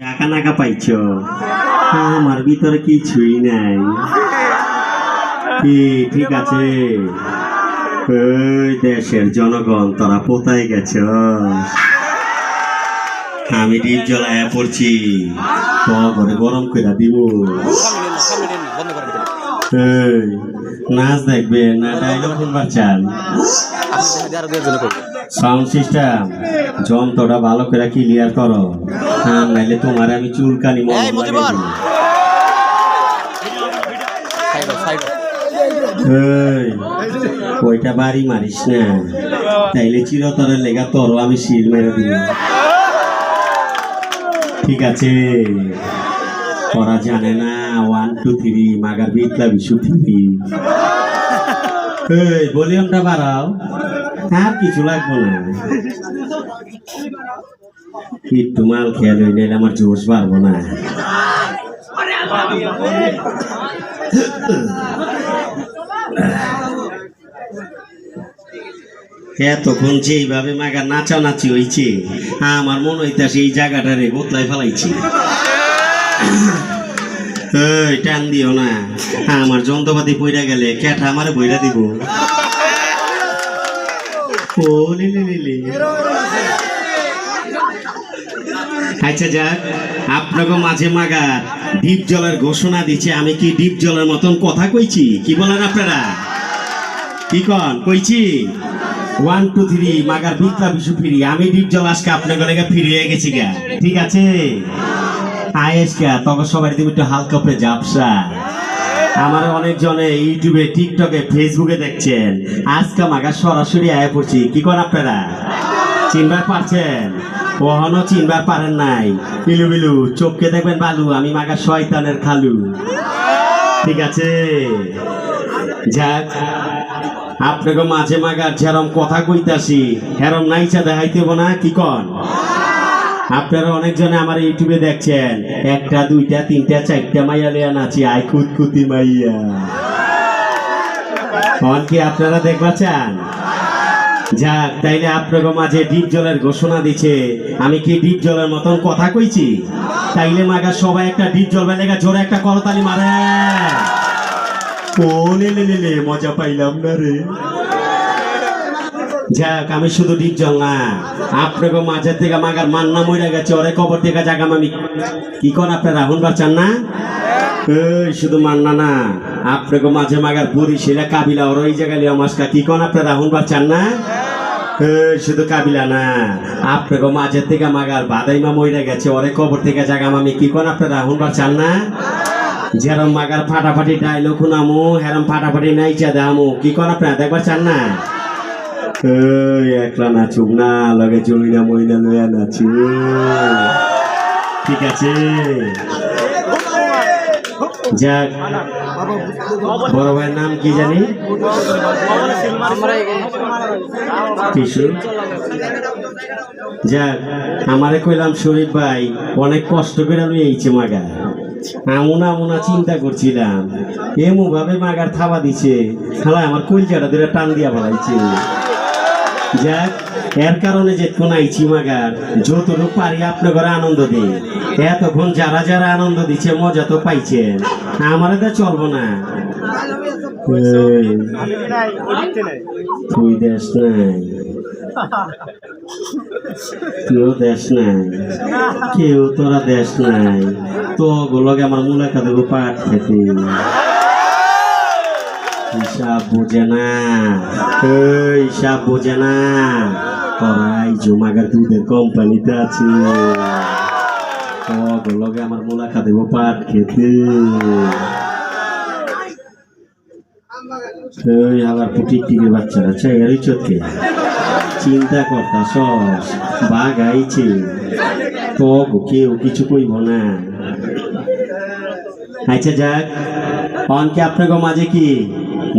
টাকা নাকা পাইছ? আমার ভিতরে কিছুই নাই। ঠিক আছে। দেশের জনগণ, তোরা পোতায় গেছ? আমি ডিপ জ্বলায় পড়ছি। ঘরে গরম করে দিব। নাচ দেখবে না ডায়লগ শুনবার চান? সাউন্ড সিস্টেম যন্ত্রটা ভালো করে ক্লিয়ার করো। হ্যাঁ নাইলে তোমার আমি চুলকানি ওইটা বাড়ি মারিস না? তাইলে চিরতরের লেগা তোর আমি শিল মেরে দিব। ঠিক আছে। ওরা জানে না ওয়ান টু থ্রি মাগার বিটলা বিশু থ্রি ভলিউমটা বাড়াও। আর কিছু লাগবে না। একটু মাল খেয়াল হয়ে নিলে আমার জোশ না? মাগা নাচানাচি হইছে, আমার মনে হইতাছে এই জায়গাটারে গোতলাই ফেলাইছি। টান দিও না। আমার যন্ত্রপাতি পইরা গেলে ক্যাটা আমারে বইরা দিব। ও লিলি লিলি আচ্ছা যাক, আপনাকে মাঝে মাগা ডিপ জলের ঘোষণা দিচ্ছে, আমি কি ডিপ জলের মতন কথা কইছি? কি বলেন আপনারা? কি কন? কইছি? ওয়ান টু থ্রি মাগার বিপ্লব বিশু ফিরি, আমি ডিপ জল আজকে আপনাকে লেগে ফিরিয়ে গেছি গা। ঠিক আছে? আয়েস গা তখন সবাই তুমি একটু হালকা উপরে জাপসা আমার অনেকজনে ইউটিউবে, টিকটকে ফেসবুকে দেখছেন। আজকে মাগা সরাসরি আয় পড়ছি, কি করেন আপনারা? চিনবার পারছেন? কখনো চিনবার পারেন নাই। বিলু বিলু চোখকে দেখবেন বালু, আমি মাগা শয়তানের খালু। ঠিক আছে? যাক, আপনাকে মাঝে মাগার যেরম কথা কইতাছি, হেরম নাইচা দেখাইতে হব না, কি কন? আপনারা অনেকজনে আমার ইউটিউবে দেখছেন, একটা, দুইটা, তিনটা, চারটা মাইয়া লিয়া নাচি, আই কুতকুতি মাইয়া। কন কি আপনারা দেখবা চান? যাক তাইলে আপনাকে মাঝে ডিপ জলের ঘোষণা দিছে। আমি কি ডিপ জলের মতন কথা কইছি? তাইলে মাগা সবাই একটা ডিপ জল বেলেগা জোরে একটা করতালি মারে। ও লে লে মজা পাইলাম না রে। যাক আমি শুধু ডিপ জল না আপনাকে মাঝের থেকে মাগার মান্না মইরা গেছে ওরে কবর থেকে জাগাম আমি। কি কোন আপনারা রাহুল পাচ্ছেন না? এই শুধু মান্না না। আপনাকে মাঝে মাগার সেরা কাবিলা ওর এই জায়গায় লিয়া মাসকা। কি কোন আপনারা রাহুল পাচ্ছেন না? এই শুধু কাবিলা না। আপনাকে মাঝের থেকে মাগার বাদাইমা মইরা গেছে, ওরে কবর থেকে জাগাম আমি কি কোন আপনারা রাহুল পাচ্ছেন না? যেরম মাগার ফাটাফাটি ডাইলগ শুনামু, হেরম ফাটাফাটি নাইচা দামু কি কোন আপনারা দেখবার চান না? একলা নাচুক না, লগে জমিনা মইনা লইয়া নাচু ঠিক আছে? যাক, বড় ভাইয়ের নাম কি জানি? কিশু যাক, আমারে কইলাম, শরীফ ভাই, অনেক কষ্ট করে আমি এইছে মাগা। আমুনা আমুনা চিন্তা করছিলাম। এমু ভাবে মাগার থাবা দিছে। খালা আমার কলজাটা ধরে টান দিয়া ফেলাইছে। যাক এর কারণে যে কোন আইছি মাগার যতটুকু পারি আপনার ঘরে আনন্দ দিই এতক্ষণ যারা যারা আনন্দ দিচ্ছে, মজা তো পাইছেন। আমারে তো চলবো না। তুই দেশ নাই। তুইও দেশ নাই। কেউ তোরা দেশ নাই। তো গোলকে আমার মুলাকা দেবো পাট খেতে। হিসাব বোঝে না। হিসাব বোঝে না। তোরাই জমাগার দুধের কোম্পানিতে আছে। লগে আমার মুলাকা দেবো পাট খেতে। আবার পুটিক টিকে বাচ্চারা চাই এরই চোখে চিন্তা করতা সস বাঘ আইছে। তো কেউ কিছু কইব না। আচ্ছা যাক অনকে আপনাকে মাঝে কি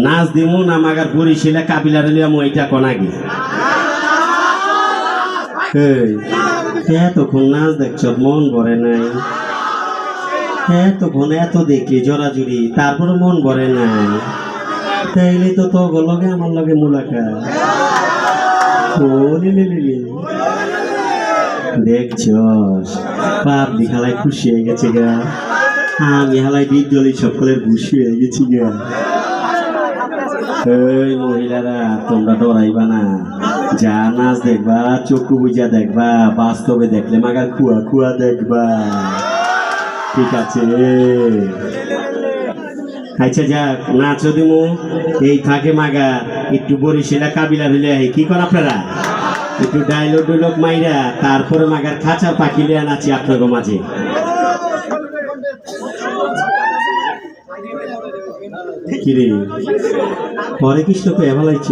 নাচ দিমু না মাগার বরিশিলা কাবিলার লিয়া মইটা কনাগে এতক্ষণ নাচ দেখছ, মন ভরে নাই। এতক্ষণ এত দেখলি জোরাজুরি তারপরে মন ভরে নাই। তাইলে তো তো লগে আমার লগে মুলাকা ও লিলি লিলি দেখছস বাপ হালাই খুশি হয়ে গেছে গা। আমি হালাই বিদ্যলি সকলের খুশি হয়ে গেছি গা। এই মহিলারা, তোমরা ডরাইবা না। যা নাচ দেখবা, চক্ষু বুঝা দেখবা, বাস্তবে দেখলে মাগার কুয়া কুয়া দেখবা। ঠিক আছে। আচ্ছা নাচো দিমু। এই ফাঁকে মাগা, একটু বরিশিলা কাবিলা হইলে কি কর আপনারা? একটু ডাইলগ ডুলগ মাইরা, তারপরে মাগার খাঁচার পাখি লিয়া নাচি আপনার মাঝে। কিরে হরে কৃষ্ণ তো এভালাইছ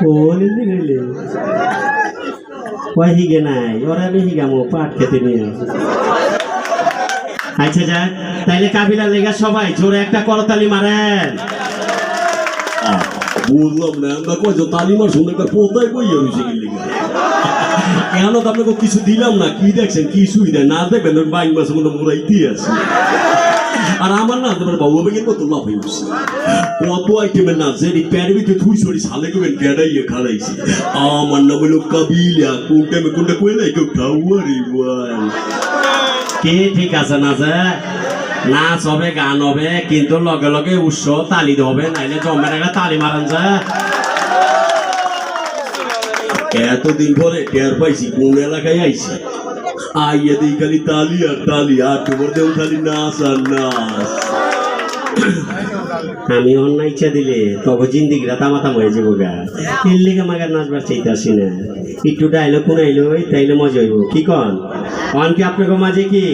কোন গেলে কয় হিগে নাই, ওরা আমি হিগামো পাট খেতে নিয়ে আচ্ছা যাক, তাইলে কাবিলার লেগা সবাই জোরে একটা করতালি মারেন। বললাম না, আমরা কয়জন তালিমার শুনে পোতায় বইয়া রয়েছে গেলে এখন তো আপনাকে কিছু দিলাম না, কি দেখছেন, কি সুবিধা? না দেখবেন বাইক মাসে মনে দিয়ে আছে। আর আমার না তোমার বাবু বেগের কত লাভ হয়ে গেছে। কত আইটেমের না যে প্যার ভিতরে থুই সরি সালে কেবেন কেডাইয়ে খাড়াইছে। আমার নাম হলো কাবিলা কোন টাইমে কোনটা কেউ ঠাউয়ারি কি ঠিক আছে না নাচ হবে গান হবে কিন্তু লগে লগে উৎস তালি হবে নাইলে জমের একটা তালি মারান যা। এতদিন পরে টের পাইছি কোন এলাকায় আইছি। আর তালি, আর তোমার দেও খালি নাচ আর নাচ। আমি অন্য ইচ্ছা দিলে, তব জিন্দিগ রাতা মাথা হয়ে যাব গা। এর লেগে মাগার নাচবার চাইতে আসি না। একটু ডাইলো কোন আইলো তাইলে মজা হইব। কি কন? অন কি আপনাকে মাঝে কি?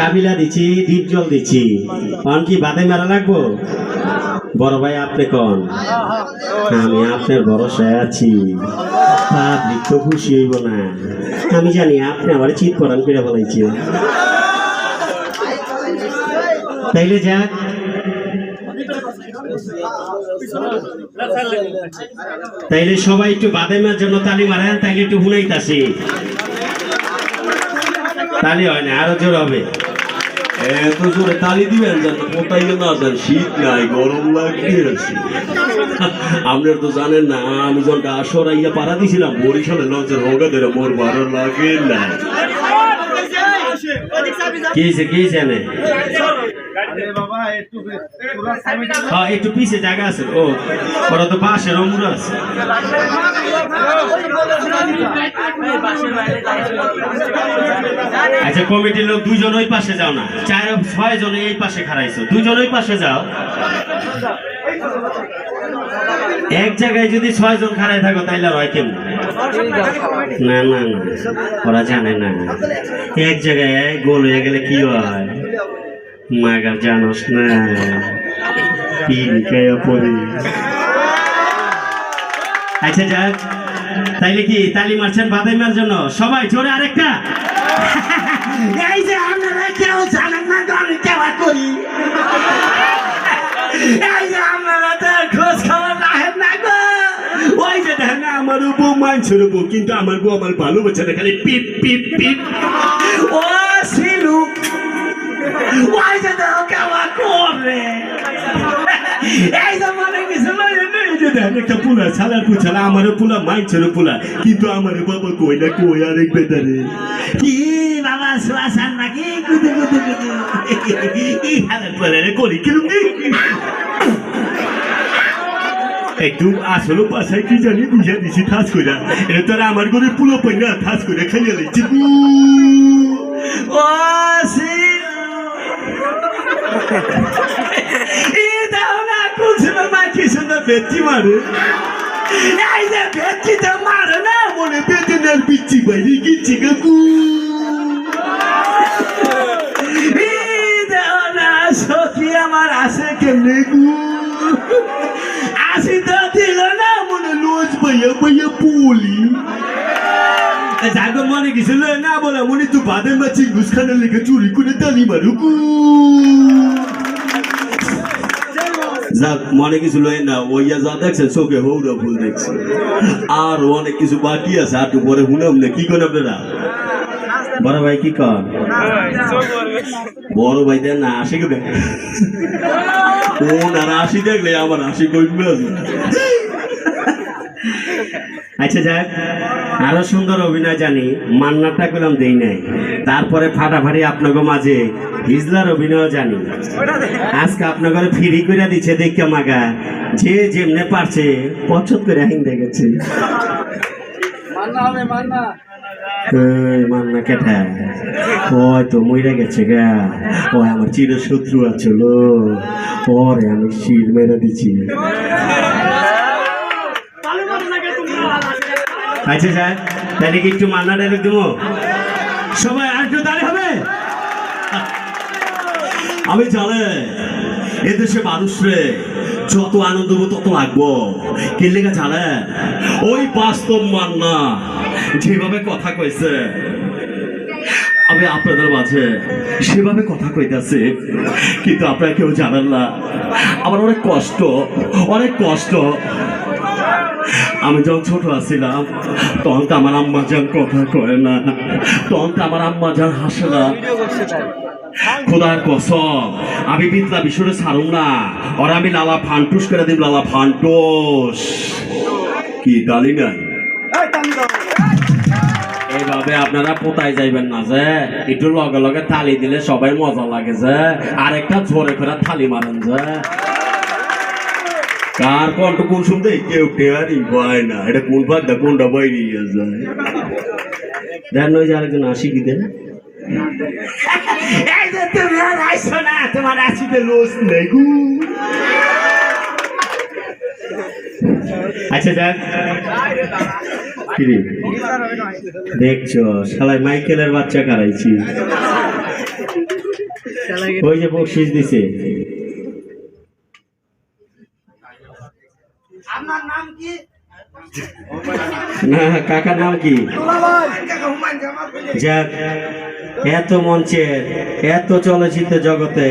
কাবিলা দিছি, ডিপ জল দিছি। অন কি বাদে মেরা লাগবো? বড় ভাই, আপনি কন? আমি আপনার ভরসায় আছি। পাবলিক তো খুশি হইব না। আমি জানি আপনি আমার চিৎ করান করে ফেলাইছি তাইলে যাক। তাইলে সবাই একটু বাদামের জন্য তালি মারেন, তাইলে একটু হুনাইতাছি। তালি হয় না, আরও জোর হবে। এত জোরে তালি দিবেন যেন কোথায় না যান শীত নাই গরম লাগতেছে আপনার তো জানেন না আমি যখন আসর আইয়া পাড়া দিছিলাম বরিশালে লঞ্চের হোগা ধরে মোর ভালো লাগে না কি কি এনে? হ্যাঁ একটু পিছে জায়গা আছে ও ওরা তো বাসের অমর আছে। আচ্ছা কমিটির লোক দুইজন ওই পাশে যাও না চার ছয় জন এই পাশে খাড়াইছো দুইজন ওই পাশে যাও। এক জায়গায় যদি ছয় জন খাড়াই থাকো তাইলে হয় কেমন? না না না ওরা জানে না। এক জায়গায় গোল হয়ে গেলে কি হয়? মাগার জানোস না পিনকায়া পরে আচ্ছা যাক তাইলে কি তালি মারছেন বাদাইমার জন্য? সবাই জোরে আরেকটা। এই যে আপনারা কেউ জানেন না আমি কেবা করি এই যে আপনারা তো খোঁজ খবর রাখেন না গো ওই যে দেখেন না, আমার বউ মানছিল বউ কিন্তু আমার বউ আমার ভালোবাসে খালি পিপ পিপ পিপ। ও ওই যে দেখো কেবা করে এই যে মনে কিছু একটা পুলা ছালার পুছালা আমারও পুলা মাইছেরও পুলা কিন্তু আমার বাবা কই না কই আরেক বেদারে কি বাবা শ্বাসান নাকি কুদু কুদু কুদু এই হালের পরে করি কিরম একটু আসলে পাশায় কি জানি বুঝা দিছি থাস কইরা এটা তোর আমার ঘরে পুলো পাই না থাস কইরা খাইয়া লইছি ও এই দাও না কুছিল মা কি সুন্দর বেটি মারে। এই যে বেটিটা মারে না, মনে বেতনের বিচ্ছি বাইরে দাও না, সখী আমার আসে কেমনে গু? আসি তো দিল না, মনে লোজ বাইয়া বাইয়া পুলি। যাকে মনে গেছিল না বলে, মনে তুই বাদে মাছি ঘুষখানে লেগে চুরি করে তালি মারুকু যাক মনে কিছু লয় না ওইয়া যা দেখছেন, চোখে হৌরা ফুল দেখছে। আর অনেক কিছু বাকি আছে, আর পরে শুনাম না, কি করেন আপনারা? বড় ভাই কি কর বড় ভাই দেন না আসে কে কোন আর আসি দেখলে আমার হাসি কইবে আচ্ছা যাক আরও সুন্দর অভিনয় জানি মান্নাটা করলাম দেই নাই। তারপরে ফাটাফাটি আপনাকে মাঝে হিজলার অভিনয় জানি। আজকে আপনাকে ফিরি করে দিচ্ছে দেখে মাগা যে যেমনে পারছে পছন্দ করে আহিন দেখেছে মান্না কেটা ওই তো মইরা গেছে গা। ও আমার চির শত্রু আছিল ওরে আমি শিল মেরে দিছি। আচ্ছা স্যার তাহলে কি একটু মান্না ডায়লগ দেবো সবাই আর একটু দাঁড়িয়ে হবে আমি জানে, এদেশে মানুষরে যত আনন্দ তত লাগবো। কে লেগে জানে? ওই বাস্তব মান্না যেভাবে কথা কইছে, আমি আপনাদের মাঝে সেভাবে কথা কইতাছি, কিন্তু আপনারা কেউ জানেন না। আমার অনেক কষ্ট অনেক কষ্ট। আমি যখন ছোট আছিলাম, তখন তো আমার আম্মা যান কথা কয় না, তখন তো আমার আম্মা যান হাসে না। খোদার কসম। আমি বিদ্যা বিশ্বরে ছাড়ুম না আর আমি লালা ফান্টুস করে দিব লালা ফান্টুস কি গালি নাই এইভাবে আপনারা পোতায় যাইবেন না যে একটু লগে লগে থালি দিলে সবাই মজা লাগে যে আরেকটা জোরে করে থালি মারেন যে। কার কণ্ঠ কোন শুনতে? কেউ টেয়ারি পায় না। এটা কোন ভাগটা কোনটা বাইরে যায়? দেন ওই যে আরেকজন আসি কি দেন? এই যে তুমি আর আইসো না তোমার আসিতে লোস নেই গু আচ্ছা যাক দেখছ শালাই মাইকেলের বাচ্চা কারাইছি ওই যে বকশিস দিছে। না কাকার নাম কি? যাক। এত মঞ্চের এত চলচ্চিত্র জগতে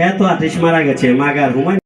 এত আর্টিস্ট মারা গেছে মাগার হুমায়ুন